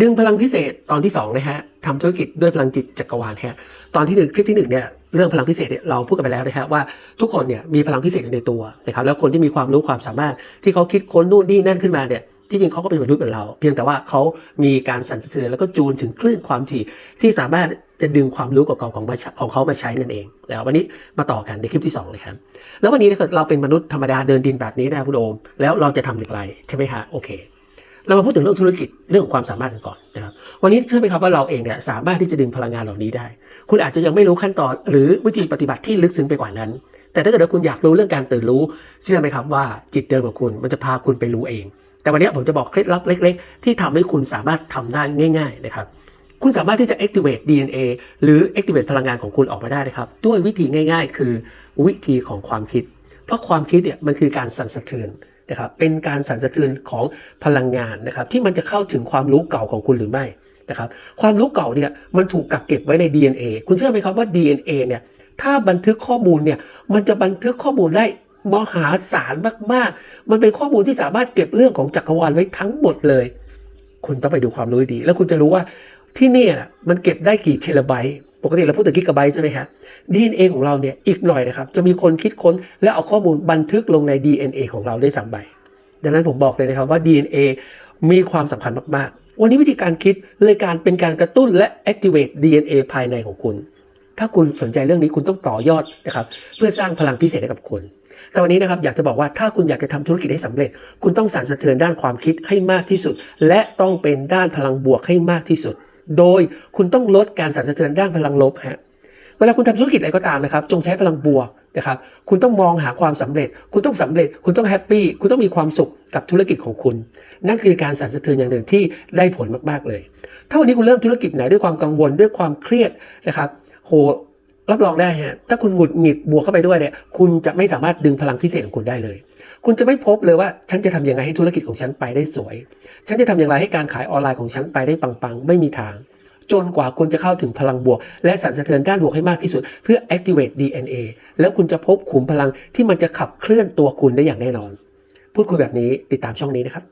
ดึงพลังพิเศษตอนที่2นะฮะทำธุรกิจด้วยพลังจิตจักรวาลฮะตอนที่หนึ่งคลิปที่หนึ่งเนี่ยเรื่องพลังพิเศษเนี่ยเราพูดกันไปแล้วนะฮะว่าทุกคนเนี่ยมีพลังพิเศษอยู่ในตัวนะครับแล้วคนที่มีความรู้ความสามารถที่เขาคิดค้นนู่นนี่นั่นขึ้นมาเนี่ยที่จริงเขาก็เป็นมนุษย์เหมือนเรา เพียงแต่ว่าเขามีการสั่นสะเทือนแล้วก็จูนถึงคลื่นความถี่ ที่สามารถจะดึงความรู้เก่าๆของของเขามาใช้นั่นเอง แล้ววันนี้มาต่อกันในคลิปที่สองเลยครับแล้ววันนี้ถ้าเกิดเราเป็นมนุษย์ธรรมดาเดินดินแบบนี้นะคุณโอมแล้วเราจะทำอย่างไรใช่ไหมฮะโอเค เรามาพูดถึงเรื่องธุรกิจเรื่องของความสามารถกันก่อนนะครับ วันนี้เชื่อไหมครับว่าเราเองเนี่ยสามารถที่จะดึงพลังงานเหล่านี้ได้ คุณอาจจะยังไม่รู้ขั้นตอน หรือวิธีปฏิบัติที่ลึกซึ้งไปกว่านั้น แต่ถ้าเกิดว่าคุณอยากรู้เรื่องการตื่นรู้เชื่อไหมครับว่าจิตเดิมของคุณมันจะพาคุณไปรู้เอง แต่วันนี้ผมจะบอกเคล็ดลับเล็ก ๆ ที่ทำให้คุณสามารถทำได้ง่าย ๆ นะครับ คุณสามารถที่จะ activate DNA หรือ activate พลังงานของคุณออกมาได้นะครับ ด้วยวิธีง่าย ๆ คือวิธีของความคิด เพราะความคิดเนี่ยมันคือการสั่นสะเทือน นะครับเป็นการสั่นสะเทือนของพลังงานนะครับที่มันจะเข้าถึงความรู้เก่าของคุณหรือไม่นะครับความรู้เก่าเนี่ยมันถูกกักเก็บไว้ใน DNA คุณเชื่อไหมครับว่า DNA เนี่ยถ้าบันทึกข้อมูลเนี่ยมันจะบันทึกข้อมูลได้มหาศาลมากๆ มันเป็นข้อมูลที่สามารถเก็บเรื่องของจักรวาลไว้ทั้งหมดเลย คุณต้องไปดูความรู้ดี แล้วคุณจะรู้ว่าที่นี่นะมันเก็บได้กี่เทราไบต์ ปกติเราพูดถึงกิกะไบต์ใช่ไหมฮะ DNA ของเราเนี่ยอีกหน่อยนะครับ จะมีคนคิดค้นและเอาข้อมูลบันทึกลงใน DNA ของเราได้สามใบ ดังนั้นผมบอกเลยนะครับว่า DNA มีความสำคัญมากๆ วันนี้วิธีการคิดเลยการเป็นการกระตุ้นและ activate DNA ภายในของคุณ ถ้าคุณสนใจเรื่องนี้คุณต้องต่อยอดนะครับเพื่อสร้างพลังพิเศษให้กับคุณแต่วันนี้นะครับอยากจะบอกว่าถ้าคุณอยากจะทำธุรกิจให้สำเร็จ คุณต้องสั่นสะเทือนด้านความคิดให้มากที่สุด และต้องเป็นด้านพลังบวกให้มากที่สุด โดยคุณต้องลดการสั่นสะเทือนด้านพลังลบฮะเวลาคุณทำธุรกิจอะไรก็ตามนะครับ จงใช้พลังบวกนะครับ คุณต้องมองหาความสำเร็จ คุณต้องสำเร็จ คุณต้องแฮปปี้ คุณต้องมีความสุขกับธุรกิจของคุณ นั่นคือการสั่นสะเทือนอย่างหนึ่งที่ได้ผลมากๆเลย ถ้าวันนี้คุณเริ่มธุรกิจไหนด้วยความกังวลด้วยความเครียดนะครับ โห รับรองได้ฮะ ถ้าคุณหงุดหงิดบวกเข้าไปด้วยเนี่ย คุณจะไม่สามารถดึงพลังพิเศษของคุณได้เลย คุณจะไม่พบเลยว่า ฉันจะทำยังไงให้ธุรกิจของฉันไปได้สวย ฉันจะทำอย่างไรให้การขายออนไลน์ของฉันไปได้ปังๆ ไม่มีทาง จนกว่าคุณจะเข้าถึงพลังบวก และสั่นสะเทือนด้านบวกให้มากที่สุด เพื่อ activate DNA แล้วคุณจะพบขุมพลังที่มันจะขับเคลื่อนตัวคุณได้อย่างแน่นอน พูดคุยแบบนี้ติดตามช่องนี้นะครับ